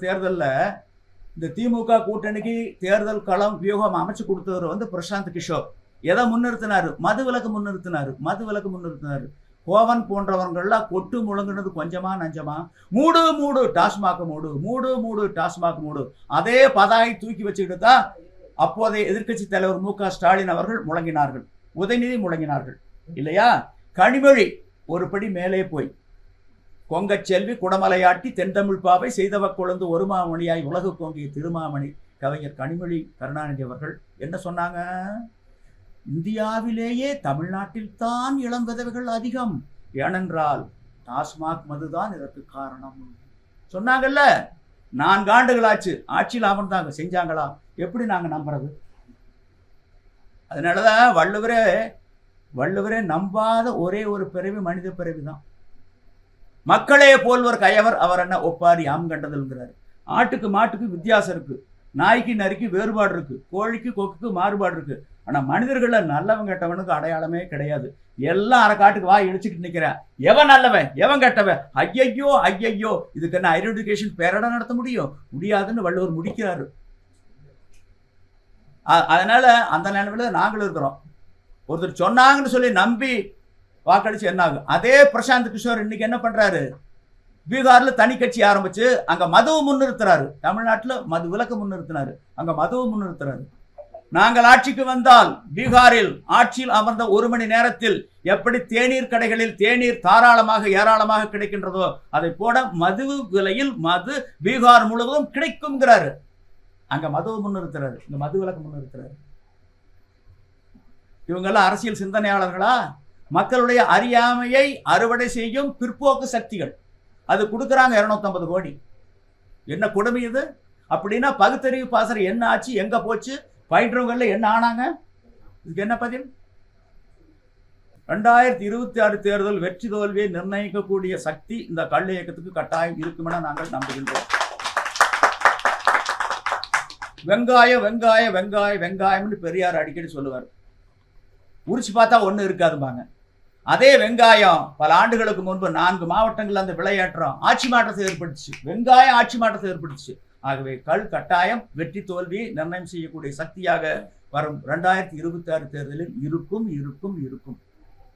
தேர்தல்ல இந்த திமுக கூட்டணிக்கு தேர்தல் களம் வியூகம் அமைச்சு கொடுத்தவர் வந்து பிரசாந்த் கிஷோர். எதை முன்னிறுத்தினார்? மது விலக்கு முன்னிறுத்தினார். மது விலக்கு முன்னிறுத்தினார். கோவன் போன்றவங்கள்லாம் கொட்டு முழங்குனது கொஞ்சமா நஞ்சமா? மூடு மூடு டாஸ்மாக் மூடு. மூடு மூடு டாஸ்மாக் மூடு. அதே பதாகை தூக்கி வச்சுக்கிட்டு தான் அப்போதைய எதிர்க்கட்சி தலைவர் மு க ஸ்டாலின் அவர்கள் முழங்கினார்கள். உதயநிதி முழங்கினார்கள். இல்லையா? கனிமொழி ஒரு படி மேலே போய். கொங்கச் செல்வி குடமலையாட்டி தென்தமிழ் பாவை செய்தவ குழந்து ஒரு மாமணியாய் உலகு கோங்கிய திருமாமணி கவிஞர் கனிமொழி கருணாநிதி அவர்கள் என்ன சொன்னாங்க? இந்தியாவிலேயே தமிழ்நாட்டில் தான் இளம் விதவைகள் அதிகம். ஏனென்றால் டாஸ்மாக் மதுதான் இதற்கு காரணம். சொன்னாங்கல்ல நான்கு ஆண்டுகளாச்சு. ஆட்சியில் அவன் தாங்க செஞ்சாங்களா? எப்படி நாங்கள் நம்புறது? அதனால தான் வள்ளுவரே வள்ளுவரே நம்பாத ஒரே ஒரு பிறவி மனித பிறவி தான் மக்களே போல்வர் கயவர் அவர் என்ன ஒப்பாரி யாம் கண்டதுங்கிறார் ஆட்டுக்கு மாட்டுக்கு வித்தியாசம் இருக்கு. நாய்க்கு நரிக்கு வேறுபாடு இருக்கு. கோழிக்கு கொக்குக்கு மாறுபாடு இருக்கு. ஆனா மனிதர்களில் நல்லவன் கெட்டவனுக்கு அடையாளமே கிடையாது. எல்லாம் அரை காட்டுக்கு வாய் இடிச்சுக்கிட்டு நிக்கிறேன். எவன் நல்லவன்? எவன் கெட்டவன்? ஐயையோ ஐயையோ இதுக்கு என்ன ஐடென்டிஃபிகேஷன் பேரடா நடத்த முடியும்? முடியாதுன்னு வள்ளுவர் முடிக்கிறாரு. அதனால அந்த நிலவில் நாங்களும் இருக்கிறோம். ஒருத்தர் சொன்னாங்கன்னு சொல்லி நம்பி வாக்களிச்சு என்ன ஆகும்? அதே பிரசாந்த் கிஷோர் இன்னைக்கு என்ன பண்றாரு? பீகார்ல தனி கட்சி ஆரம்பிச்சு அங்க மதுவை முன்னிறுத்துறாரு. தமிழ்நாட்டுல மது விலக்கு முன்னிறுத்தினாரு. அங்க மதுவை முன்னிறுத்துறாரு. நாங்கள் ஆட்சிக்கு வந்தால் பீகாரில் ஆட்சியில் அமர்ந்த ஒரு மணி நேரத்தில் எப்படி தேநீர் கடைகளில் தேநீர் தாராளமாக ஏராளமாக கிடைக்கின்றதோ அதை போட மது விலையில் மது பீகார் முழுவதும் கிடைக்கும்ங்கிறாரு. அங்க மதுவை முன்னிறுத்துறாரு. இந்த மது விலக்கு முன்னிறுத்துறாரு. இவங்கெல்லாம் அரசியல் சிந்தனையாளர்களா? மக்களுடைய அறியாமையை அறுவடை செய்யும் பிற்போக்கு சக்திகள். அது கொடுக்குறாங்க 250 கோடி. என்ன கொடுமை இது? அப்படின்னா பகுத்தறிவு பாசறை என்ன ஆச்சு? எங்க போச்சு? பயின்றவங்கள்ல என்ன ஆனாங்க? இதுக்கு என்ன பதில்? ரெண்டாயிரத்தி இருபத்தி ஆறு தேர்தல் வெற்றி தோல்வியை நிர்ணயிக்கக்கூடிய சக்தி இந்த கள்ள இயக்கத்துக்கு கட்டாயம் இருக்குமென நாங்கள் நம்புகின்றோம். வெங்காயம் வெங்காய வெங்காய வெங்காயம்னு பெரியார் அடிக்கடி சொல்லுவார். உரிச்சு பார்த்தா ஒன்றும் இருக்காதும்பாங்க. அதே வெங்காயம் பல ஆண்டுகளுக்கு முன்பு நான்கு மாவட்டங்கள்ல அந்த விளையாட்டுறோம் ஆட்சி மாற்றத்தை ஏற்படுத்துச்சு. வெங்காயம் ஆட்சி மாற்றத்தை ஏற்படுத்துச்சு. ஆகவே கல் கட்டாயம் வெற்றி தோல்வி நிர்ணயம் செய்யக்கூடிய சக்தியாக வரும். ரெண்டாயிரத்தி இருபத்தி ஆறு தேர்தலில் இருக்கும் இருக்கும் இருக்கும்.